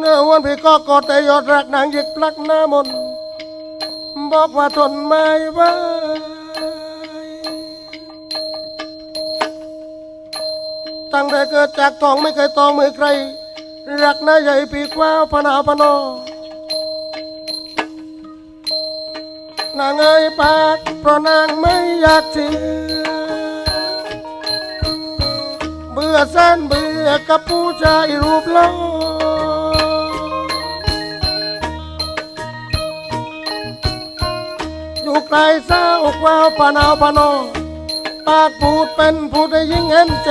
เนื้อวันพี่ก็กอดแต่ยอดรักนางหยิกปลักหน้ามนบอกว่าทนไม่ไหวตั้งแต่เกิดจากท้องไม่เคยตองมือใคร รักน้าใหญ่ปีกว้าวพนาพนอนางเอ้ยปากเพราะนางไม่อยากเชื่อเบื่อแสนเบื่อกับผู้ชายรูปหล่อ อยู่ไกลเศร้ากววปานาวปานอปากพูดเป็นพูดได้ยิ่งเห็นใจ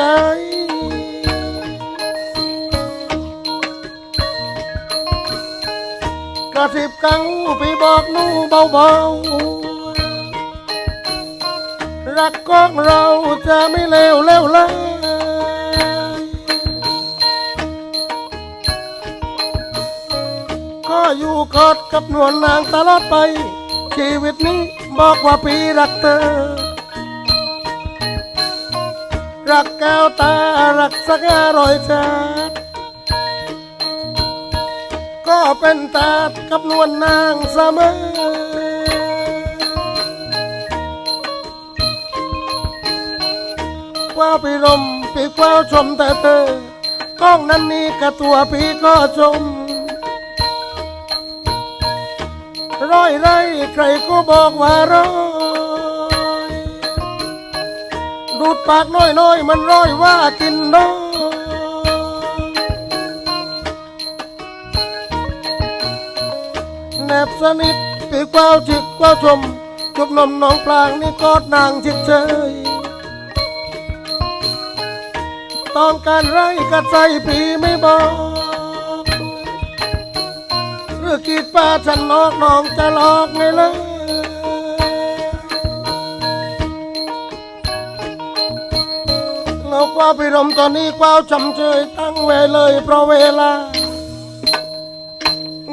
กระสิบกังพี่บอกนูเบาๆ รักของเราจะไม่เลวเลวเลยก็อยู่กอดกับนวลนางตลอดไป ชีวิตนี้บอกว่าพี่รักเธอ รักแก้วตา รักสักอร่อยชาติก็เป็นตาดกับนวลนางเสมอ ว่าพี่รมพี่กว้าวชมแต่เธอ กล้องนั้นนี่กับตัวพี่ก็ชม ร้อยไรใครก็บอกว่าร้อยดูดปากน้อยๆมันร้อยว่ากินน้อยแนบสนิทพี่กว้าวจิกกว้าวชมจุบนมน้องปลางนี่กอดนางชิดเชยต้องการไรก็ใจพี่ไม่บอก ป้าฉันนอกน้องจะหลอกไงเละเรากว่าพี่รมตอนนี้กว้าวจำเจยตั้งไว้เลยเพราะเวลา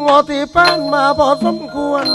งอตีป้านมาพอสมควร